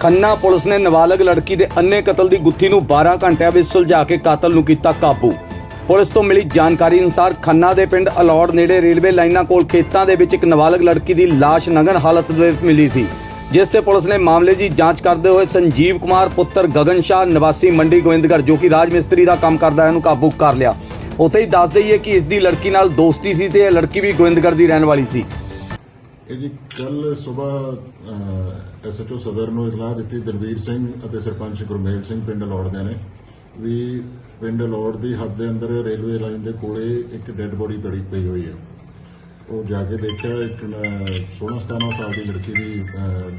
Khanna police ਨੇ ਨਾਬਾਲਗ ਲੜਕੀ ਦੇ ਅੰਨੇ ਕਤਲ ਦੀ ਗੁੱਥੀ ਨੂੰ 12 ਘੰਟਿਆਂ ਵਿੱਚ ਸੁਲਝਾ ਕੇ ਕਾਤਲ ਨੂੰ ਕੀਤਾ ਕਾਬੂ। ਪੁਲਿਸ ਤੋਂ ਮਿਲੀ ਜਾਣਕਾਰੀ ਅਨੁਸਾਰ ਖੰਨਾ ਦੇ ਪਿੰਡ ਅਲੌੜ ਨੇੜੇ ਰੇਲਵੇ ਲਾਈਨਾਂ ਕੋਲ ਖੇਤਾਂ ਦੇ ਵਿੱਚ ਇੱਕ ਨਾਬਾਲਗ ਲੜਕੀ ਦੀ ਲਾਸ਼ ਨਗਨ ਹਾਲਤ ਵਿੱਚ ਮਿਲੀ ਸੀ, ਜਿਸ ਤੇ ਪੁਲਿਸ ਨੇ ਮਾਮਲੇ ਦੀ ਜਾਂਚ ਕਰਦੇ ਹੋਏ ਸੰਜੀਵ ਕੁਮਾਰ, ਪੁੱਤਰ ਗਗਨ ਸ਼ਾਹ, ਨਿਵਾਸੀ ਮੰਡੀ ਗੋਇੰਦਗੜ੍ਹ, ਜੋ ਕਿ ਰਾਜ ਮਿਸਤਰੀ ਦਾ ਕੰਮ ਕਰਦਾ ਹੈ ਨੂੰ ਕਾਬੂ ਕਰ ਲਿਆ। ਉੱਥੇ ਹੀ ਦੱਸ ਦਈਏ ਕਿ ਇਸ ਦੀ ਲੜਕੀ ਨਾਲ ਦੋਸਤੀ ਸੀ ਤੇ ਇਹ ਲੜਕੀ ਵੀ ਗੋਇੰਦਗੜ੍ਹ ਦੀ ਰਹਿਣ ਵਾਲੀ ਸੀ। ਇਹ ਜੀ ਕੱਲ ਸਵੇਰ ਐਸਐਚਓ ਸਦਰ ਨੂੰ ਇਤਲਾਹ ਦਿੱਤੀ ਦਲਵੀਰ ਸਿੰਘ ਅਤੇ ਸਰਪੰਚ ਗੁਰਮੇਲ ਸਿੰਘ ਪਿੰਡ ਲੋੜ ਨੇ ਵੀ ਪਿੰਡ ਲੋੜ ਦੀ ਹੱਦ ਦੇ ਅੰਦਰ ਰੇਲਵੇ ਲਾਈਨ ਦੇ ਕੋਲੇ ਇੱਕ ਡੈੱਡ ਬੋਡੀ ਪੜੀ ਪਈ ਹੋਈ ਹੈ। ਉਹ ਜਾ ਕੇ ਦੇਖਿਆ, ਇੱਕ 16 17 ਸਾਲ ਦੀ ਲੜਕੀ ਦੀ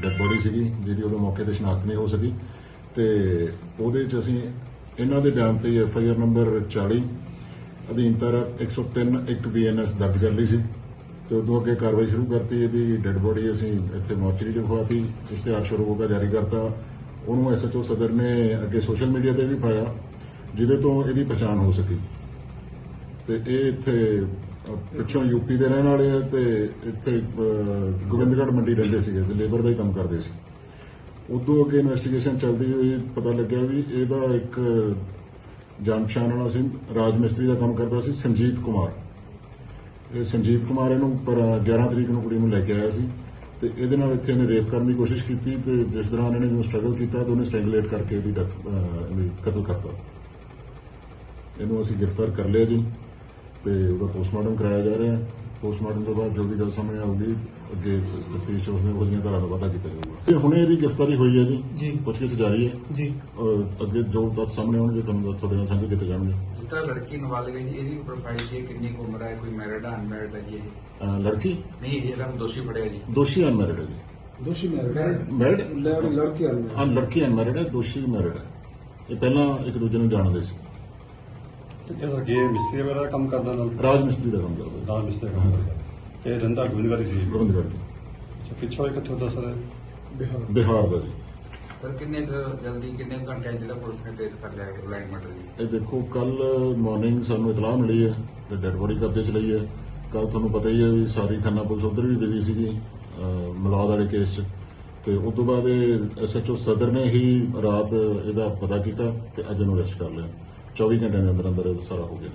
ਡੈੱਡ ਬੋਡੀ ਸੀਗੀ, ਜਿਹਦੀ ਉਦੋਂ ਮੌਕੇ ਤੇ ਸ਼ਨਾਖਤ ਨਹੀਂ ਹੋ ਸਕੀ। ਤੇ ਉਹਦੇ ਚ ਅਸੀਂ ਇਹਨਾਂ ਦੇ ਬਿਆਨ ਤੇ ਐਫ ਆਈ ਆਰ ਨੰਬਰ 40 ਅਧੀਨ ਧਾਰਾ 103 1 ਬੀਐਨਐਸ ਦਰਜ ਕਰ ਲਈ ਸੀ। ਤੇ ਉਦੋਂ ਅੱਗੇ ਕਾਰਵਾਈ ਸ਼ੁਰੂ ਕਰਤੀ ਇਹਦੀ ਡੈੱਡ ਬੋਡੀ ਅਸੀਂ ਇੱਥੇ ਮੋਰਚਰੀ 'ਚ ਖਵਾਤੀ ਇਸ਼ਤਿਹਾਰ ਸ਼ੁਰੂ ਹੋ ਜਾਰੀ ਕਰਤਾ। ਉਹਨੂੰ ਐਸਐਚਓ ਸਦਰ ਨੇ ਅੱਗੇ ਸੋਸ਼ਲ ਮੀਡੀਆ ਤੇ ਵੀ ਪਾਇਆ ਜਿਹਦੇ ਤੋਂ ਇਹਦੀ ਪਛਾਣ ਹੋ ਸਕੀ। ਤੇ ਇਹ ਇੱਥੇ ਅਹ, ਪਿੱਛੋਂ ਯੂਪੀ ਦੇ ਰਹਿਣ ਵਾਲੇ ਆ ਤੇ ਇੱਥੇ ਗੋਬਿੰਦਗੜ੍ਹ ਮੰਡੀ ਰਹਿੰਦੇ ਸੀਗੇ ਤੇ ਲੇਬਰ ਦਾ ਹੀ ਕੰਮ ਕਰਦੇ ਸੀ। ਉਦੋਂ ਅੱਗੇ ਇਨਵੈਸਟੀਗੇਸ਼ਨ ਚੱਲਦੀ ਹੋਈ ਪਤਾ ਲੱਗਿਆ ਵੀ ਇਹਦਾ ਇੱਕ ਜਾਣ ਪਛਾਣ ਵਾਲਾ ਸੀ ਰਾਜ ਮਿਸਤਰੀ ਦਾ ਕੰਮ ਕਰਦਾ ਸੀ ਸੰਜੀਤ ਕੁਮਾਰ। ਇਹ ਸੰਜੀਵ ਕੁਮਾਰ ਇਹਨੂੰ ਪਰ 11 ਤਰੀਕ ਨੂੰ ਕੁੜੀ ਨੂੰ ਲੈ ਕੇ ਆਇਆ ਸੀ ਤੇ ਇਹਦੇ ਨਾਲ ਇੱਥੇ ਇਹਨੇ ਰੇਪ ਕਰਨ ਦੀ ਕੋਸ਼ਿਸ਼ ਕੀਤੀ ਤੇ ਜਿਸ ਦੌਰਾਨ ਇਹਨੇ ਜਦੋਂ ਸਟਰਗਲ ਕੀਤਾ ਤਾਂ ਉਹਨੇ ਸਟ੍ਰੈਂਗੂਲੇਟ ਕਰਕੇ ਇਹਦੀ ਡੈਥ ਕਤਲ ਕਰਤਾ। ਇਹਨੂੰ ਅਸੀਂ ਗ੍ਰਿਫਤਾਰ ਕਰ ਲਿਆ ਜੀ ਤੇ ਉਹਦਾ ਪੋਸਟਮਾਰਟਮ ਕਰਾਇਆ ਜਾ ਰਿਹਾ ਹੈ। ਪੋਸਟਮਾਰਟਮ ਤੋਂ ਬਾਅਦ ਜੋ ਵੀ ਗੱਲ ਸਾਹਮਣੇ ਆਊਗੀ ਅੱਗੇ ਤਫਤੀਸ਼ ਉਸਨੇ ਉਹਦੀਆਂ ਧਾਰਾ ਦਾ ਵਾਧਾ ਕੀਤਾ ਜਾਊਗਾ। ਤੇ ਹੁਣੇ ਇਹਦੀ ਗ੍ਰਿਫਤਾਰੀ ਹੋਈ ਹੈ ਜੀ। ਜੀ। ਪੁੱਛਗਿੱਛ ਜਾਰੀ ਹੈ। ਜੀ। ਅੱਗੇ ਜੋ ਤੱਥ ਸਾਹਮਣੇ ਆਉਣਗੇ ਤੁਹਾਨੂੰ ਤੁਹਾਡੇ ਨਾਲ ਸਾਂਝੇ ਕੀਤੇ ਜਾਣਗੇ। ਜਿਸ ਤਰ੍ਹਾਂ ਲੜਕੀ ਨਾਬਾਲਗ ਹੈ ਜੀ ਇਹਦੀ ਪ੍ਰੋਫਾਈਲ ਜੀ ਕਿੰਨੀ ਕੁ ਉਮਰ ਹੈ ਕੋਈ ਮੈਰਿਡ ਹੈ ਅਨਮੈਰਿਡ ਹੈ ਜੀ ਇਹ? ਲੜਕੀ? ਨਹੀਂ ਇਹ ਜਿਹੜਾ ਦੋਸ਼ੀ ਫੜਿਆ ਜੀ। ਦੋਸ਼ੀ ਅਨਮੈਰਿਡ ਹੈ ਜੀ। ਦੋਸ਼ੀ ਮੈਰਿਡ ਮੈਰਿਡ ਲੜਕੀ ਆ ਹਾਂ। ਲੜਕੀ ਅਨਮੈਰਿਡ ਹੈ ਦੋਸ਼ੀ ਮੈਰਿਡ ਹੈ। ਇਹ ਪਹਿਲਾਂ ਇੱਕ ਦੂਜੇ ਨੂੰ ਜਾਣਦੇ ਸੀ। ਤੇ ਇਹ ਅੱਗੇ ਮਿਸਤਰੀ ਵਗੈਰਾ ਦਾ ਕੰਮ ਕਰਦਾ ਨਾਲ। ਰਾਜ ਮਿਸਤਰੀ ਦਾ ਕੰਮ ਕਰਦੇ। ਨਾਲ ਮਿਸਤਰੀ ਦਾ ਕੰਮ ਕਰਦਾ। ਇਹ ਰੰਦਾ ਗੋਬਿੰਦਗੜ੍ਹ ਸੀ। ਗੋਬਿੰਦਗੜ੍ਹ। ਜੀ ਅੱਛਾ ਪਿੱਛੋਂ ਇਹ ਕਿੱਥੋਂ ਦਾ ਸਰ ਬਿਹਾਰ। ਬਿਹਾਰ ਦਾ ਜੀ। ਪਰ ਕਿੰਨੇ ਕੁ ਜਲਦੀ ਕਿੰਨੇ ਕੁ ਘੰਟਿਆਂ 'ਚ ਜਿਹੜਾ ਪੁਲਿਸ ਨੇ ਟ੍ਰੇਸ ਕਰ ਲਿਆ ਹੈ ਬਲਾਈਂਡ ਮਰਡਰ ਜੀ? ਇਹ ਦੇਖੋ ਕੱਲ ਮਾਰਨਿੰਗ ਸਾਨੂੰ ਇਤਲਾਹ ਮਿਲੀ ਹੈ ਕਿ ਡੈਡ ਬੋਡੀ ਕਬਜ਼ੇ 'ਚ ਲਈ ਹੈ। ਕੱਲ ਤੁਹਾਨੂੰ ਪਤਾ ਹੀ ਹੈ ਵੀ ਸਾਰੀ ਖੰਨਾ ਪੁਲਿਸ ਉਧਰ ਵੀ ਬਿਜ਼ੀ ਸੀਗੀ ਅਹ ਮਲਾਦ ਵਾਲੇ ਕੇਸ 'ਚ। ਤੇ ਉਸ ਤੋਂ ਬਾਅਦ ਇਹ ਐਸਐਚਓ ਸਦਰ ਨੇ ਹੀ ਰਾਤ ਇਹਦਾ ਪਤਾ ਕੀਤਾ ਤੇ ਅੱਜ ਇਹਨੂੰ ਅਰੈਸਟ ਕਰ ਲਿਆ। 24 ਘੰਟਿਆਂ ਦੇ ਅੰਦਰ ਅੰਦਰ ਸਾਰਾ ਹੋ ਗਿਆ।